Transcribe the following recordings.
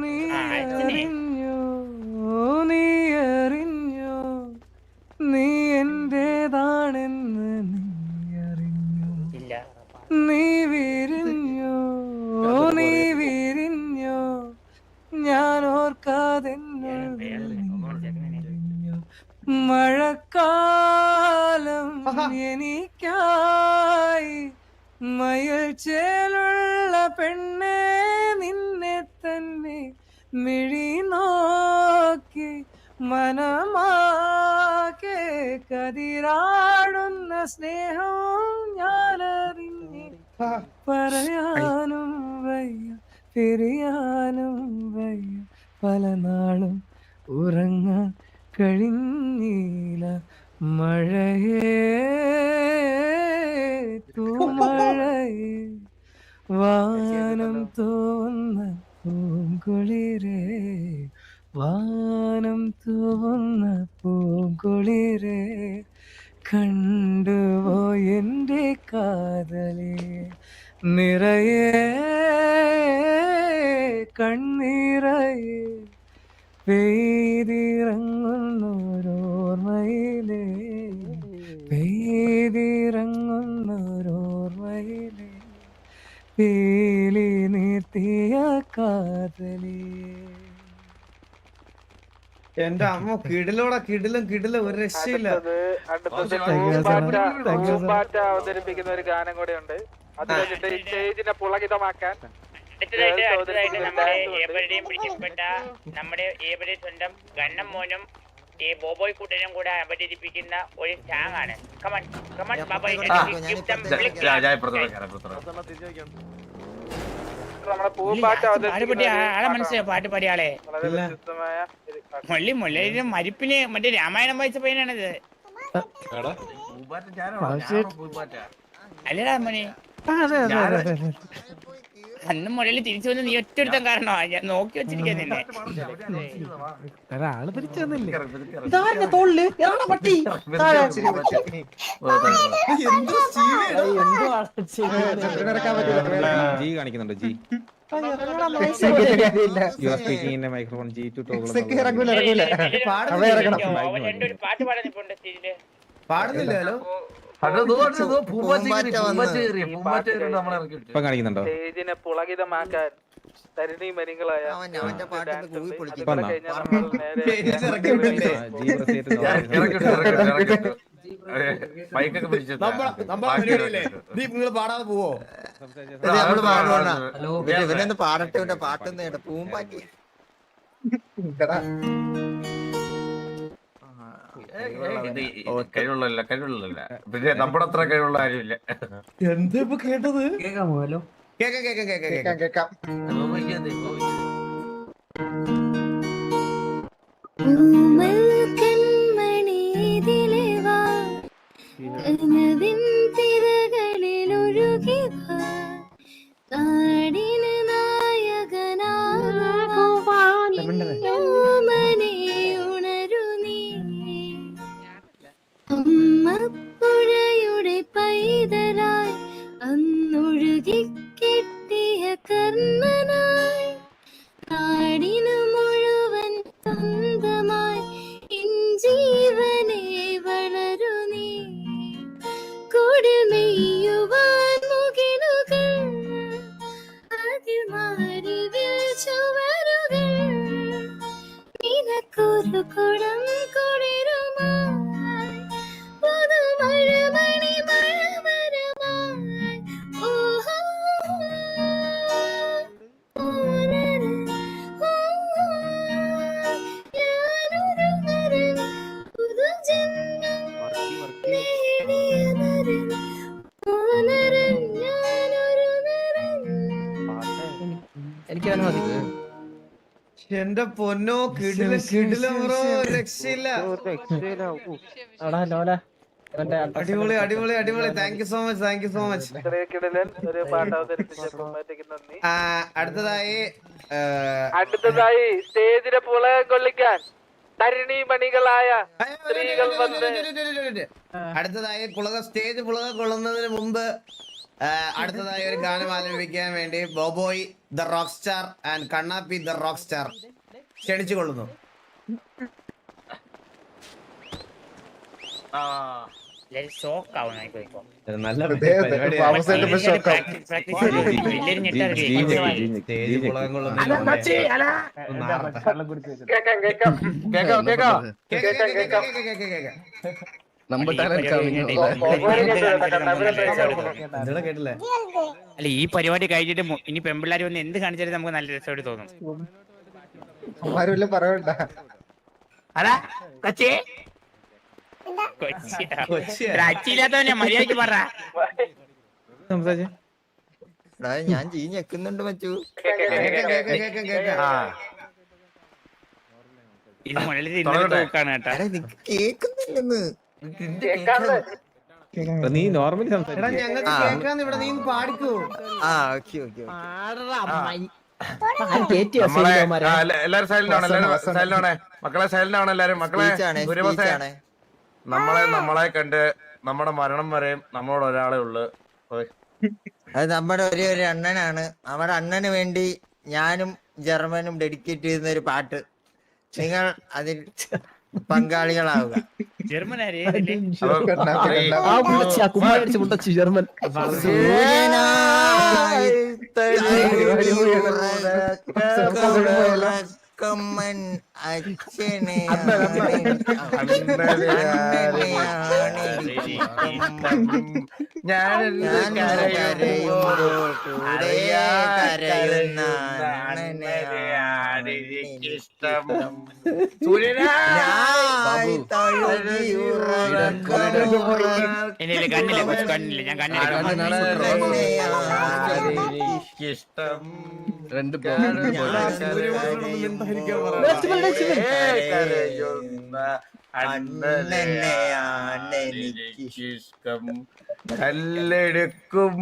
നീ നീ അറിഞ്ഞോ നീ എന്റേതാണെന്ന് നീ അറിഞ്ഞോ ഇല്ല. നീ വിരിഞ്ഞോ? നീ വിരിഞ്ഞോ? ഞാൻ ഓർക്കാതെ മഴക്കാലം എനിക്കായി മയിൽ ചേലുള്ള പെണ്ണെ മിഴി നോക്കി മനമാകെ കതിരാടുന്ന സ്നേഹവും ഞാനറിഞ്ഞ് പറയാനും വയ്യ പിരിയാനും വയ്യ. പല നാളും ഉറങ്ങാൻ കഴിഞ്ഞില്ല. മഴയേ തൂമഴയേ വാനം തോന്ന പൂങ്കുളിരേ വാനം തോന്ന പൂങ്കുളിരേ കണ്ടുവോ എന്റെ കാതലേ നിറയെ കണ്ണീറയെ പെയ്തിറങ്ങുന്നോരോർമ്മയിലേ പെയ്തിറങ്ങുന്നോരോർമ്മയിലേ പേ എന്റെ അമ്മ കിടിലോടാ കിടിലും കിടിലും ഒരു രക്ഷയില്ല. അവതരിപ്പിക്കുന്ന ഒരു ഗാനം കൂടെ ഉണ്ട്. അത് കഴിഞ്ഞിട്ട് ഈ സ്റ്റേജിനെ പുളകിതമാക്കാൻ നമ്മുടെ dance ഉണ്ട്. ഏവരുടെയും പിടിക്കപ്പെട്ട നമ്മുടെ ഏവരുടെയും സ്വന്തം ഗണ്ണം മോനും ഈ ബോബോയ് കൂട്ടനും കൂടെ അവതരിപ്പിക്കുന്ന ഒരു സാങ് ആണ്. കമൺ കമൺ ബാബോയ് ആളെ മനസ്സിലായോ പാട്ട് പാടിയ ആളെ? വളരെ വ്യത്യസ്തമായ ഒരു പാട്ട്. മുള്ളി മുള്ളിന്റെ മരിപ്പിന് മറ്റേ രാമായണം വായിച്ച പയ്യനാണിത്. അല്ലടാ മോനെ. അന്ന് മുള്ളിൽ തിരിച്ചു വന്ന് നീ ഒറ്റ കാരണമാ ഞാൻ നോക്കി വെച്ചിരിക്കാൻ നിന്നെ ഒരാൾ തിരിച്ചു വന്നില്ലേ ജി കാണിക്കുന്നുണ്ട് ജി മൈക്രോഫോൺ ജി ടു പാട്ട് പാടുന്നില്ലല്ലോ കാണിക്കുന്നുണ്ടോ? സ്റ്റേജിനെ പുളകിതമാക്കാൻ തരുണി നിങ്ങൾ പാടാതെ പോവോ? പാടട്ടെ പാട്ടൊന്നും പൂമ്പാറ്റി. കഴിവുള്ളല്ല കഴിവുള്ളല്ല പിന്നെ നമ്മുടെ അത്ര കഴിവുള്ള ആരുമില്ല എന്താ ഇപ്പൊ കേട്ടത്? കേൾക്കാമല്ലോ കേക്കാം കേക്കാം കേക്കാം കേക്കാം കനവിൻ എന്റെ പൊന്നോ കിടിലും കിടിലും ബ്രോ രക്ഷയില്ല. എടാ ലോല. അടിപൊളി അടിപൊളി അടിപൊളി. Thank you so much thank you so much കിടലൻ ഒരു പാട്ട് അവതരിപ്പിച്ച പൂമ്പാറ്റയ്ക്ക് നന്ദി. അടുത്തതായി അടുത്തതായി സ്റ്റേജിലെ പുളകം കൊള്ളിക്കാൻ തരിണി മണികളായ സ്ത്രീകൾ വന്ന്. അടുത്തതായി പുളക സ്റ്റേജ് പുളക കൊള്ളുന്നതിന് മുമ്പ് അടുത്തതായി ഒരു ഗാനം ആലപിക്കാൻ വേണ്ടി Boboy the rock star and Kannappi the rock star. ക്ഷണിച്ചു കൊള്ളുന്നു നല്ല അല്ല. ഈ പരിപാടി കഴിഞ്ഞിട്ട് ഇനി പെമ്പിള്ളാര് വന്ന് എന്ത് കാണിച്ചാലും നമുക്ക് നല്ല രസമായിട്ട് തോന്നും. ആരുമില്ല പറയണ്ട. അതാ കൊച്ചി. മര്യാദയ്ക്ക് പറ. എടാ ഞാൻ ചീഞ്ഞെക്കുന്നുണ്ട് മച്ചു. കേക്കുന്നില്ലെന്ന്. നീ നോർമലി സംസാരിക്കും ഞങ്ങൾക്ക് ആ. കേൾക്കാന്ന് ഇവിടെ നീ പാടിക്കോ. ആ ഓക്കെ ഓക്കെ എല്ലാരും സൈലന്റ് ആണ് എല്ലാരും സൈലന്റ് ആണ് മക്കളെ സൈലന്റ് ആണ് എല്ലാരും മക്കളെ നമ്മളെ നമ്മളെ കണ്ട് നമ്മുടെ മരണം വരെയും നമ്മളോട് ഒരാളെ ഉള്ളു. അത് നമ്മുടെ ഒരേ ഒരു അണ്ണനാണ്. നമ്മുടെ അണ്ണന് വേണ്ടി ഞാനും ജർമ്മനും ഡെഡിക്കേറ്റ് ചെയ്യുന്ന ഒരു പാട്ട്. നിങ്ങൾ അതിൽ പങ്കാളികളാവുക. ജർമ്മൻ. തെളിയുറക്കമൻ അച്ഛനെ ഞാൻ കരയുമ്പോൾ കരയുന്ന കണ്ണില്ല കൊച്ചു കണ്ണില്ല. ഞാൻ കണ്ണില്ല കല്ലെടുക്കും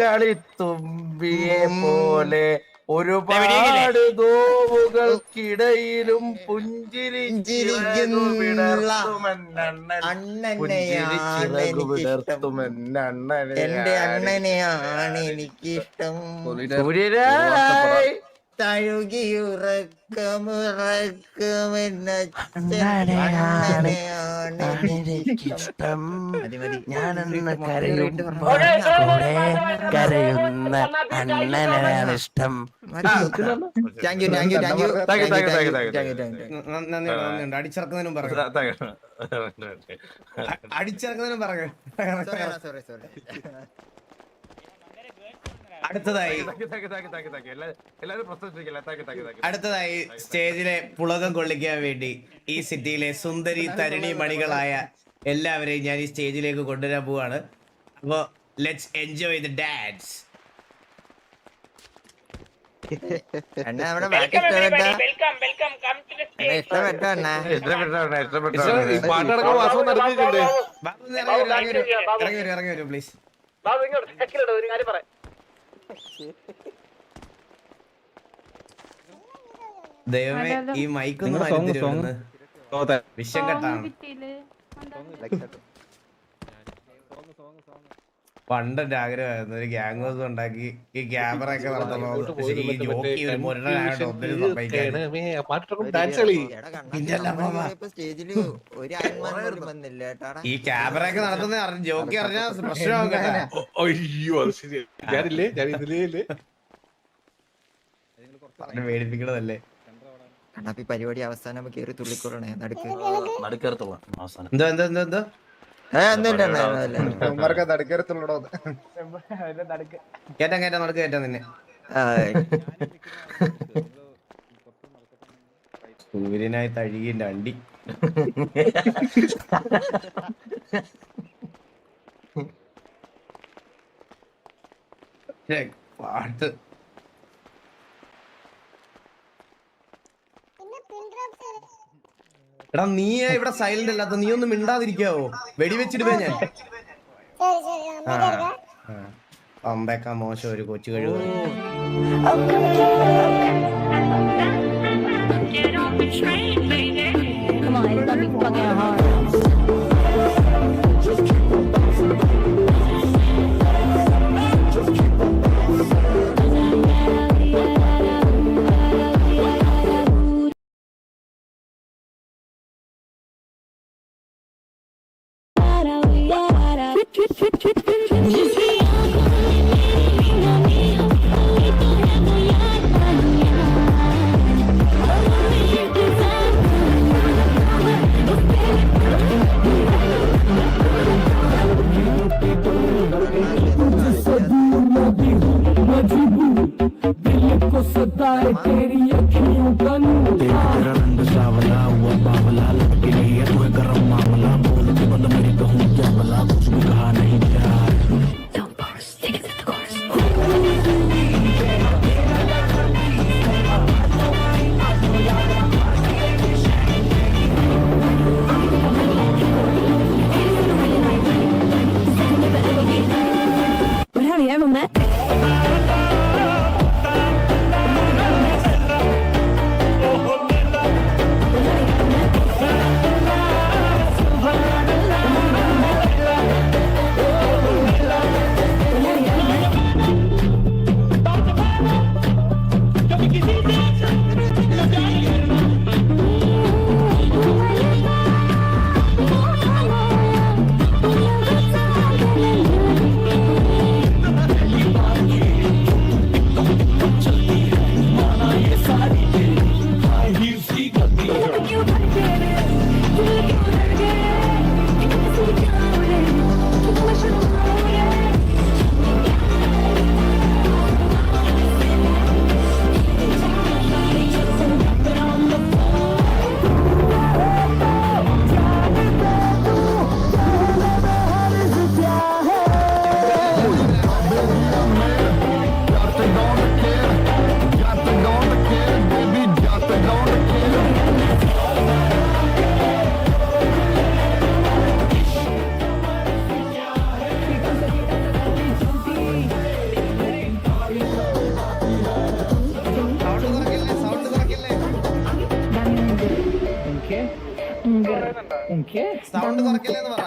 കളിത്തുമ്പിയെ പോലെ ഒരുപാട് നോവുകൾക്കിടയിലും പുഞ്ചിരി ചിറകു വിടർത്തുമെന്നണ്ണൻ. പുഞ്ചിരി ചിറകു വിടർത്തുമെന്നണ്ണനെ എന്റെ അണ്ണനെയാണ് എനിക്കിഷ്ടം. ഞാനെന്ന് കരയുമ്പോൾ കൂടെ കരയുന്ന ഇഷ്ടം. Thank you thank you thank you നന്ദിയുണ്ട് അടിച്ചിറക്കുന്നതിനും പറഞ്ഞു അടിച്ചിറക്കുന്നതിനും പറഞ്ഞു സോറി സോറി അടുത്തതായി എല്ലാവരും പ്രശ്നിക്കില്ല thank you thank you thank you അടുത്തതായി സ്റ്റേജിലെ പുളകം കൊള്ളിക്കാൻ വേണ്ടി ഈ സിറ്റിയിലെ സുന്ദരി തരിണി മണികളായ എല്ലാവരെയും ഞാൻ ഈ സ്റ്റേജിലേക്ക് കൊണ്ടുവരാൻ പോവാണ്. അപ്പോ ലെറ്റ്സ് എൻജോയ് ദ ഡാൻസ് അണ്ണ നമ്മുടെ ബാക്കി ഇഷ്ടപ്പെട്ട? Welcome welcome come to the അണ്ണ ഇഷ്ടപ്പെട്ട അണ്ണ? ഇഷ്ടപ്പെട്ടോ ഇഷ്ടപ്പെട്ടോ ഇറങ്ങി വരും ഇറങ്ങി വരൂ പ്ലീസ് ബാബു ഇങ്ങോട്ട് സെക്കൻഡ് ഒരു കാര്യം പറയാം. ദൈവമേ ഈ മൈക്ക് ഒന്ന്. മാറ്റി വിഷം കെട്ടാണ് പണ്ട് എന്റെ ആഗ്രഹമായിരുന്നു. ഒരു ഗ്യാങ് ഹൗസ് ഉണ്ടാക്കി ഈ ക്യാമറ ഒക്കെ നടത്തണോ ഈ ക്യാമറ ഒക്കെ നടത്തുന്ന അറിഞ്ഞ് ജോക്കി അറിഞ്ഞാ പ്രശ്നമാകും കേട്ടാ. അയ്യോ അത് ശരി ഞാനില്ലേ? ഞാൻ ഇതിലേ ഇല്ലേ? പറഞ്ഞ് പേടിപ്പിക്കണതല്ലേ? കണ്ണാപ്പി പരിപാടി അവസാനം കയറി തുള്ളിക്കൊള്ളണേ നടുക്ക്. നടുക്കരത്തുള്ള അവസാനം. എന്തോ എന്തോ എന്തോ എന്തോ? കേറ്റാൻ കേറ്റാൻ നടക്ക് കേറ്റാൻ നിന്നെ. സൂര്യനായി തഴുകിന്റെ അണ്ടി. പാട്ട്. എടാ നീ ഇവിടെ സൈലന്റ് അല്ലാത്ത നീ ഒന്ന് മിണ്ടാതിരിക്കാവോ? വെടിവെച്ചിടുവേ ഞാൻ. അമ്പേക്കാ മോശം ഒരു കൊച്ചു കഴിവ്. സൗണ്ട് തുറക്കില്ലെന്ന് പറ.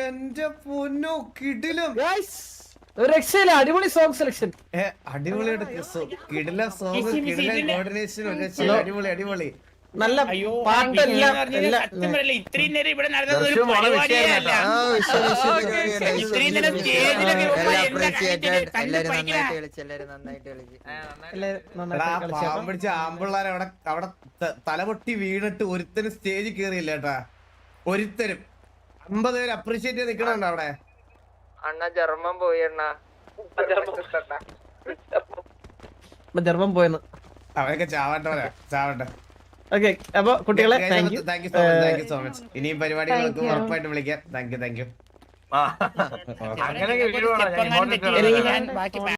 എന്റെ പൊന്നു കിടിലും ഒരു രക്ഷയില്ല അടിപൊളി സോങ് സെലക്ഷൻ അടിപൊളി കിടില സോങ് കിടില കോർഡിനേഷൻ. അടിപൊളി അടിപൊളി നല്ല പാട്ടെല്ലാം ഇത്രയും നേരം ഇവിടെ നടന്നത് ഒരു ദർശനം വളരെ പരിപാടിയേ വിഷയമായിരുന്നു. അല്ല ആ, വിഷയം, വിഷയം, വിഷയം, വിഷയം, വിഷയം, ഇത്രയും നേരം സ്റ്റേജിലൊക്കെ വിഷയം. പോകുമ്പോ എല്ലാം എന്താ appreciate കാണിച്ചത്? ആയിട്ട് കണ്ട് എല്ലാവരും പഠിക്കണ. നന്നായിട്ട് കളിച്ചു എല്ലാവരും നന്നായിട്ട് കളിച്ചു എല്ലാവരും എടാ, നന്നായിട്ട് കളിച്ചു. പാവം പിടിച്ച ആമ്പിള്ളാർ അവിടെ അവിടെ തലപൊട്ടി വീണിട്ട് ഒരുത്തരും സ്റ്റേജിൽ കേറിയില്ല കേട്ടാ ഒരുത്തനും അമ്പത് പേര് അപ്രീഷിയേറ്റ് ചെയ്ത് നിക്കണുണ്ടോ അവിടെ? അണ്ണ ജർമ്മൻ പോയി അണ്ണ. ജർമ്മൻ. പോയെന്ന്. അവരൊക്കെ ചാവട്ടെ ചാവട്ടെ. ഓക്കെ അപ്പൊ കുട്ടികളെ thank you thank you so much thank you so much ഇനിയും പരിപാടികൾക്ക് Thank you. ഉറപ്പായിട്ട് വിളിക്കാം. താങ്ക് യു താങ്ക് യു അങ്ങനെ